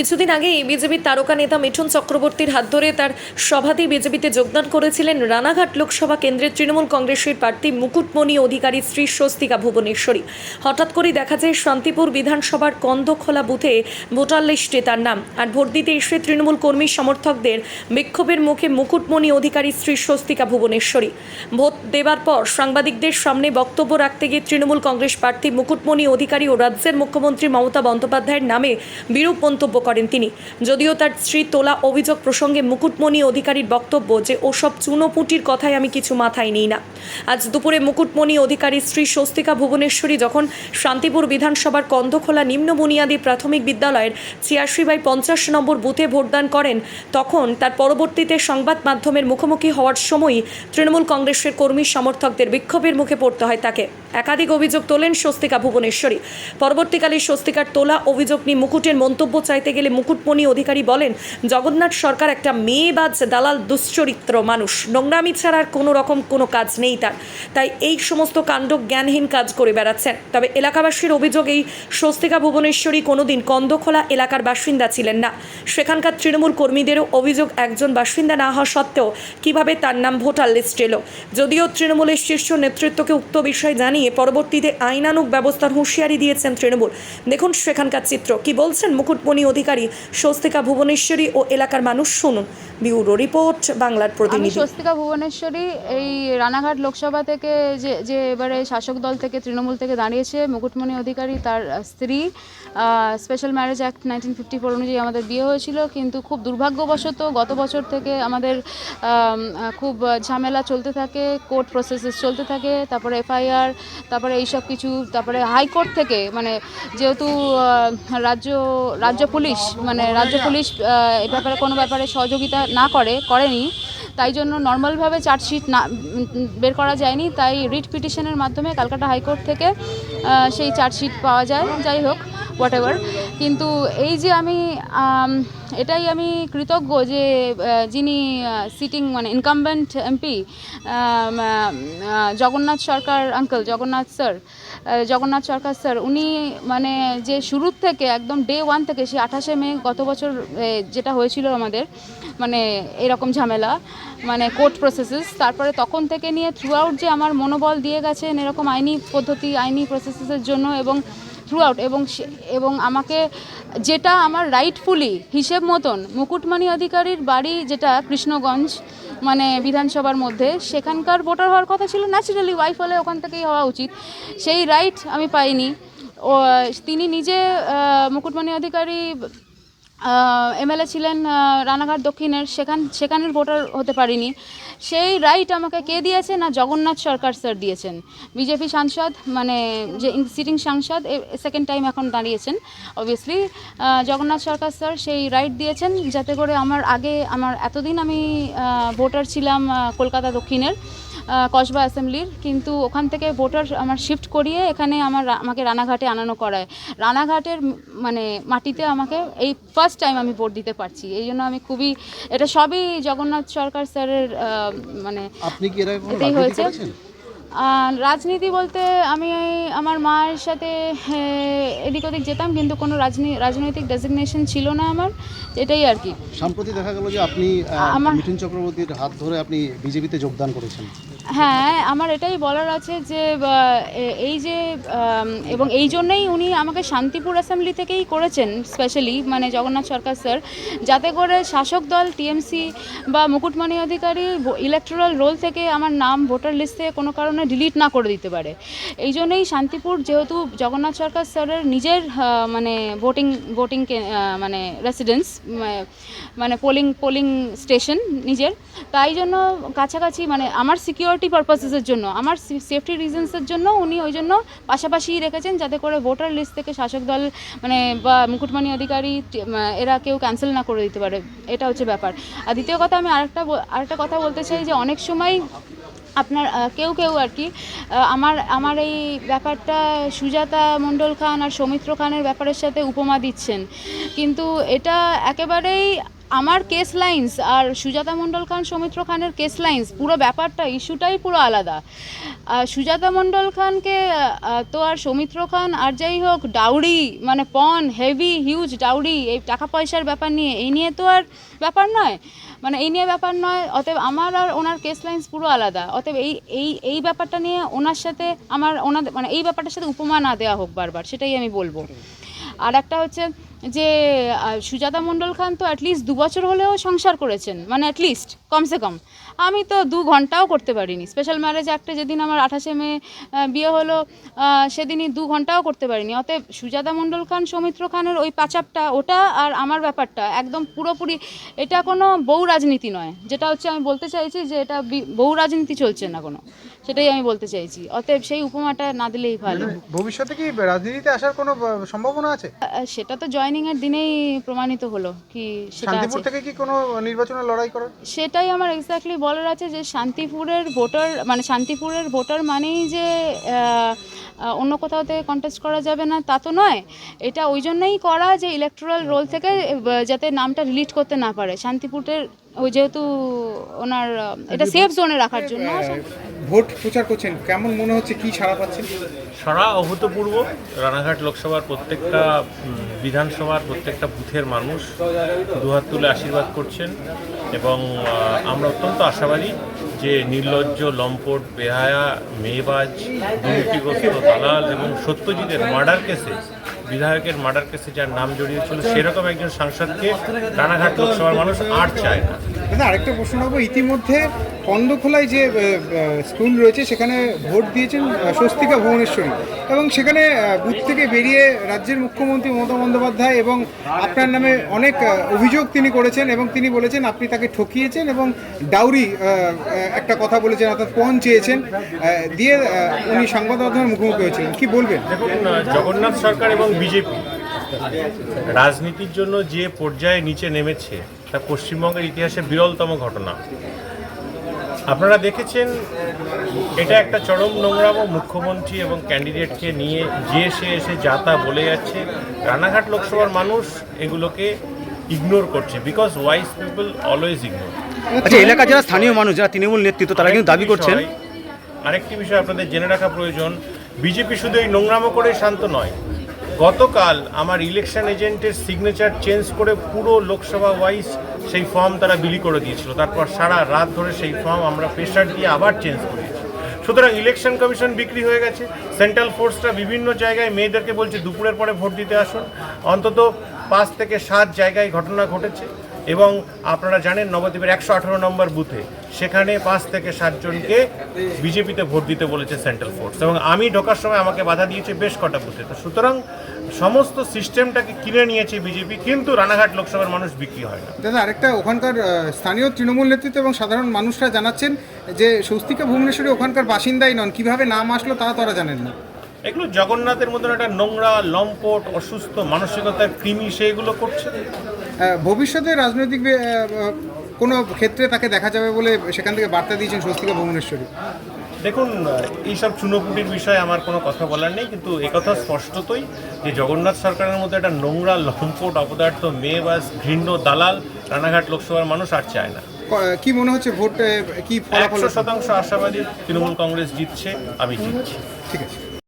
কিছুদিন আগেই বিজেপির তারকা নেতা মিঠুন চক্রবর্তীর হাত ধরে তার সভাতেই বিজেপিতে যোগদান করেছিলেন রানাঘাট লোকসভা কেন্দ্রের তৃণমূল কংগ্রেসের প্রার্থী মুকুটমণি অধিকারী শ্রী স্বস্তিকা ভুবনেশ্বরী। হঠাৎ করেই দেখা যায় শান্তিপুর বিধানসভার কন্দখোলা বুথে ভোটার লিস্টে তার নাম। আর ভোট দিতে এসে তৃণমূল কর্মী সমর্থকদের বিক্ষোভের মুখে মুকুটমণি অধিকারী শ্রী স্বস্তিকা ভুবনেশ্বরী। ভোট দেবার পর সাংবাদিকদের সামনে বক্তব্য রাখতে গিয়ে তৃণমূল কংগ্রেস প্রার্থী মুকুটমণি অধিকারী ও রাজ্যের মুখ্যমন্ত্রী মমতা বন্দ্যোপাধ্যায়ের নামে বিরূপ মন্তব্য করেন তিনি। যদিও তার স্ত্রী তোলা অভিযোগ প্রসঙ্গে মুকুটমণি অধিকারীর বক্তব্য যে ওসব চুনোপুটির কথায় আমি কিছু মাথায় নিই না। আজ দুপুরে মুকুটমণি অধিকারীর স্ত্রী স্বস্তিকা ভুবনেশ্বরী যখন শান্তিপুর বিধানসভার কন্দখোলা নিম্ন বুনিয়াদী প্রাথমিক বিদ্যালয়ের ছিয়াশি বাই পঞ্চাশ নম্বর বুথে ভোটদান করেন, তখন তার পরবর্তীতে সংবাদ মাধ্যমের মুখোমুখি হওয়ার সময়ই তৃণমূল কংগ্রেসের কর্মী সমর্থকদের বিক্ষোভের মুখে পড়তে হয় তাকে। একাধিক অভিযোগ তোলেন স্বস্তিকা ভুবনেশ্বরী। পরবর্তীকালে স্বস্তিকার তোলা অভিযোগ নিয়ে মুকুটের মন্তব্য চাইতে গেলে মুকুটমণি অধিকারী বলেন, জগন্নাথ সরকার একটা মেয়েবাজ দালাল দুশ্চরিত্র মানুষ। নোংরামি ছাড়া আর কোনো রকম কোনো কাজ নেই তার। তাই এই সমস্ত কাণ্ড জ্ঞানহীন কাজ করে বেড়াচ্ছেন। তবে এলাকাবাসীর অভিযোগ এই, স্বস্তিকা ভুবনেশ্বরী কোনোদিন কন্দখোলা এলাকার বাসিন্দা ছিলেন না। সেখানকার তৃণমূল কর্মীদেরও অভিযোগ, একজন বাসিন্দা না হওয়া সত্ত্বেও কীভাবে তার নাম ভোটার লিস্ট এলো? যদিও তৃণমূলের শীর্ষ নেতৃত্বকে উক্ত বিষয় জানিয়ে পরবর্তীতে আইনানুগ ব্যবস্থার হুঁশিয়ারি দিয়েছেন তৃণমূল। দেখুন সেখানকার চিত্র। কি বলছেন মুকুটমণি অধিকারী? স্বস্তিকা ভুবনেশ্বরী ও এলাকার মানুষ শুনুন। ব্যুরো রিপোর্ট বাংলার প্রতিনিধি। স্বস্তিকা ভুবনেশ্বরী এই রানাঘাট লোকসভা থেকে যে যে এবারে শাসক দল থেকে তৃণমূল থেকে দাঁড়িয়েছে মুকুটমণি অধিকারী তার স্ত্রী special marriage act nineteen fifty four অনুযায়ী আমাদের বিয়ে হয়েছিল কিন্তু খুব দুর্ভাগ্যবশত গত বছর থেকে আমাদের খুব ঝামেলা চলতে থাকে কোর্ট প্রসেসেস চলতে থাকে তারপরে এফআইআর তারপরে এইসব কিছু তারপরে হাইকোর্ট থেকে মানে যেহেতু রাজ্য রাজ্য পুলিশ মানে রাজ্য পুলিশ এ ব্যাপারে কোনো ব্যাপারে সহযোগিতা না করে, করেনি। তাই জন্য নর্মালভাবে চার্জশিট না, বের করা যায়নি। তাই রিট পিটিশনের মাধ্যমে কালকাটা হাইকোর্ট থেকে সেই চার্জশিট পাওয়া যায়। যাই হোক হোয়াট এভার কিন্তু এই যে আমি এটাই আমি কৃতজ্ঞ যে যিনি সিটিং মানে incumbent MP Jagannath Sarkar uncle Jagannath sir Jagannath Sarkar sir উনি মানে যে শুরুর থেকে একদম ডে ওয়ান থেকে, সেই আঠাশে মে গত বছর যেটা হয়েছিল আমাদের মানে এরকম ঝামেলা মানে কোর্ট প্রসেসেস তারপরে তখন থেকে নিয়ে থ্রু আউট যে আমার মনোবল দিয়ে গেছেন এরকম আইনি পদ্ধতি, আইনি প্রসেসেসের জন্য এবং থ্রু আউট এবং এবং আমাকে যেটা আমার রাইটফুলি হিসেব মতন মুকুটমণি অধিকারীর বাড়ি যেটা কৃষ্ণগঞ্জ মানে বিধানসভার মধ্যে, সেখানকার ভোটার হওয়ার কথা ছিল ন্যাচারালি ওয়াইফ হলে ওখান থেকেই হওয়া উচিত। সেই রাইট আমি পাইনি। ও, তিনি নিজে মুকুটমণি অধিকারী এমএলএ ছিলেন রানাঘাট দক্ষিণের, সেখান সেখানের ভোটার হতে পারিনি। সেই রাইট আমাকে কে দিয়েছে না জগন্নাথ সরকার স্যার দিয়েছেন? বিজেপি সাংসদ মানে যে সিটিং সাংসদ সেকেন্ড টাইম এখন দাঁড়িয়েছেন অবভিয়াসলি জগন্নাথ সরকার স্যার সেই রাইট দিয়েছেন যাতে করে আমার আগে আমার এতদিন আমি ভোটার ছিলাম কলকাতা দক্ষিণের। কসবা অ্যাসেম্বলির কিন্তু ওখান থেকে ভোটার আমার শিফট করিয়ে এখানে আমার আমাকে রানাঘাটে আনানো করায়। রানাঘাটের মানে মাটিতে আমাকে এই ফার্স্ট টাইম আমি ভোট দিতে পারছি। এই জন্য আমি খুবই এটা সবই জগন্নাথ সরকার স্যারের মানে আপনি কি এর আগে এটাই হয়েছে। রাজনীতি বলতে আমি আমার মার সাথে এদিক ওদিক যেতাম কিন্তু কোনো রাজনী রাজনৈতিক ডেজিগনেশন ছিল না আমার এটাই আর কি। সম্প্রতি দেখা গেল যে আপনি আমার- মিঠুন চক্রবর্তীর হাত ধরে আপনি বিজেপিতে যোগদান করেছেন। হ্যাঁ আমার এটাই বলার আছে যে এই যে এবং এই জন্যই উনি আমাকে শান্তিপুর অ্যাসেম্বলি থেকেই করেছেন স্পেশালি মানে জগন্নাথ সরকার স্যার যাতে করে শাসক দল টিএমসি বা মুকুটমণি অধিকারী ইলেকট্রাল রোল থেকে আমার নাম ভোটার লিস্টে কোনো কারণে ডিলিট না করে দিতে পারে। এই জন্যই শান্তিপুর যেহেতু জগন্নাথ সরকার স্যারের নিজের মানে ভোটিং ভোটিং মানে রেসিডেন্স মানে পোলিং পোলিং স্টেশন নিজের। তাই জন্য কাছাকাছি মানে আমার সিকিউরিটি পারপাসেসের জন্য। আমার সেফটি রিজনসের জন্য উনি ওই জন্য পাশাপাশি রেখেছেন যাতে করে ভোটার লিস্ট থেকে শাসক দল মানে বা মুকুটমণি অধিকারী এরা কেউ ক্যান্সেল না করে দিতে পারে। এটা হচ্ছে ব্যাপার। আর দ্বিতীয় কথা আমি আরেকটা আরেকটা কথা বলতে চাই যে অনেক সময় আপনার কেউ কেউ আর কি আমার আমার এই ব্যাপারটা সুজাতা মণ্ডল খান আর সৌমিত্র খানের ব্যাপারের সাথে উপমা দিচ্ছেন। কিন্তু এটা একেবারেই আমার কেস লাইন্স আর সুজাতা মণ্ডল খান, সৌমিত্র খানের কেস লাইন্স পুরো ব্যাপারটা, ইস্যুটাই পুরো আলাদা। সুজাতা মণ্ডল খানকে তো আর সৌমিত্র খান আর যাই হোক, ডাউরি মানে পন হেভি হিউজ ডাউরি, এই টাকা পয়সার ব্যাপার নিয়ে, এই নিয়ে তো আর ব্যাপার নয়। মানে এই নিয়ে ব্যাপার নয়, অতএব আমার আর ওনার কেস লাইন্স পুরো আলাদা। অতএব এই এই এই ব্যাপারটা নিয়ে ওনার সাথে আমার, ওনাদের মানে এই ব্যাপারটার সাথে উপমা না দেওয়া হোক বারবার, সেটাই আমি বলব। আর একটা হচ্ছে যে সুজাতা মণ্ডল খান তো অ্যাটলিস্ট দু বছর হলেও সংসার করেছেন। মানে অ্যাটলিস্ট কমসে কম। আমি তো দু ঘন্টাও করতে পারিনি। স্পেশাল ম্যারেজ অ্যাক্টে যেদিন আমার আঠাশে মে বিয়ে হলো সেদিনই দু ঘন্টাও করতে পারিনি। অতএব সুজাতা মণ্ডল খান, সৌমিত্র খানের ওই পাচাপটা, ওটা আর আমার ব্যাপারটা একদম পুরোপুরি, এটা কোনো বউ রাজনীতি নয়। যেটা হচ্ছে আমি বলতে চাইছি যে, এটা বউ রাজনীতি চলছে না কোনো। সেটাই আমি বলতে চাইছি। অতএব সেই উপমাটা না দিলেই ভালো। ভবিষ্যতে কি রাজনীতিতে আসার কোনো সম্ভাবনা আছে? সেটা তো জয়নিং এর দিনেই প্রমাণিত হলো কি সেটা শান্তিপুর থেকে কি কোনো নির্বাচনের লড়াই করার? সেটাই আমার এক্স্যাক্টলি বলার আছে যে শান্তিপুরের ভোটার মানে শান্তিপুরের ভোটার মানেই যে অন্য কোথাও থেকে কন্টেস্ট করা যাবে না তা তো নয়। এটা ওই জন্যই করা যে ইলেকট্রাল রোল থেকে যাতে নামটা রিলিট করতে না পারে। শান্তিপুরের ওই যেহেতু ওনার এটা সেফ জোনে রাখার জন্য। ভোট প্রচার করছেন কেমন মনে হচ্ছে কি ছাড়া পাচ্ছেন? সারা অভূতপূর্ব। রানাঘাট লোকসভার প্রত্যেকটা বিধানসভার প্রত্যেকটা বুথের মানুষ দুহাত তুলে আশীর্বাদ করছেন এবং আমরা অত্যন্ত আশাবাদী যে নির্লজ্জ লম্পট বেহায়া মেয়েবাজ দুর্নীতিগ্রস্ত দালাল এবং সত্যজিতের মার্ডার কেসে বিধায়কের মার্ডার কেসে যার নাম জড়িয়েছিল সেরকম একজন সাংসদকে রানাঘাট লোকসভার মানুষ আর চায় না। দাদা আরেকটা প্রশ্ন রাখব, ইতিমধ্যে কন্দখোলায় যে স্কুল রয়েছে, সেখানে ভোট দিয়েছেন স্বস্তিকা ভুবনেশ্বরী। এবং সেখানে বুথ থেকে বেরিয়ে রাজ্যের মুখ্যমন্ত্রী মমতা বন্দ্যোপাধ্যায় এবং আপনার নামে অনেক অভিযোগ তিনি করেছেন এবং তিনি বলেছেন আপনি তাকে ঠকিয়েছেন এবং ডাউরি একটা কথা বলেছেন, অর্থাৎ পণ চেয়েছেন দিয়ে উনি সংবাদ মাধ্যমের মুখোমুখি হয়েছিলেন কি বলবেন? জগন্নাথ সরকার এবং বিজেপি, রাজনীতির জন্য যে পর্যায়ে নিচে নেমেছে তা পশ্চিমবঙ্গের ইতিহাসে বিরলতম ঘটনা। আপনারা দেখেছেন এটা একটা চরম নোংরাম মুখ্যমন্ত্রী এবং ক্যান্ডিডেটকে নিয়ে যে সে এসে যা তা বলে যাচ্ছে রানাঘাট লোকসভার মানুষ এগুলোকে ইগনোর করছে because wise people always ignore আচ্ছা এলাকার যারা স্থানীয় মানুষ যারা তৃণমূল নেতৃত্ব তারা কিন্তু দাবি করছেন। আরেকটি বিষয় আপনাদের জেনে রাখা প্রয়োজন বিজেপি শুধু এই নোংরামো করে শান্ত নয় গতকাল আমার ইলেকশন এজেন্টের সিগনেচার চেঞ্জ করে পুরো লোকসভা ওয়াইজ সেই ফর্ম তারা বিলি করে দিয়েছিল। তারপর সারা রাত ধরে সেই ফর্ম আমরা প্রেশার দিয়ে আবার চেঞ্জ করেছি। সুতরাং ইলেকশন কমিশন বিক্রি হয়ে গেছে। সেন্ট্রাল ফোর্সটা বিভিন্ন জায়গায় মেয়েদেরকে বলছে, দুপুরের পরে ভোট দিতে আসুন। অন্তত পাঁচ থেকে সাত জায়গায় ঘটনা ঘটেছে। এবং আপনারা জানেন নবদ্বীপের একশো আঠারো নম্বর বুথে সেখানে পাঁচ থেকে সাতজনকে বিজেপিতে ভোট দিতে বলেছে সেন্ট্রাল ফোর্স এবং আমি ঢোকার সময় আমাকে বাধা দিয়েছে বেশ কটা বুথে। তো সুতরাং সমস্ত সিস্টেমটাকে কিনে নিয়েছে বিজেপি কিন্তু রানাঘাট লোকসভার মানুষ বিক্রি হয় না। দাদা আরেকটা ওখানকার স্থানীয় তৃণমূল নেতৃত্ব এবং সাধারণ মানুষরা জানাচ্ছেন যে স্বস্তিকা ভুবনেশ্বরী ওখানকার বাসিন্দাই নন কীভাবে নাম আসলো তা তারা জানেন না। এগুলো জগন্নাথের মতন একটা নোংরা লম্পট অসুস্থ মানসিকতার কৃমি সেগুলো করছে? ভবিষ্যতে রাজনৈতিক বে- কোনো ক্ষেত্রে তাকে দেখা যাবে বলে সেখান থেকে বার্তা দিয়েছেন স্বস্তিকা ভুবনেশ্বরী। দেখুন এইসব চুনোপুটির বিষয়ে আমার কোনো কথা বলার নেই কিন্তু একথা স্পষ্টতই যে জগন্নাথ সরকারের মধ্যে একটা নোংরা লম্পট অপদার্থ মেয়েবাস ঘৃণ্য দালাল রানাঘাট লোকসভার মানুষ আর চায় না। ক- মনে হচ্ছে ভোট কি ফলাফল? একশো শতাংশ আশাবাদী তৃণমূল কংগ্রেস জিতছে আমি জিতছি। ঠিক আছে।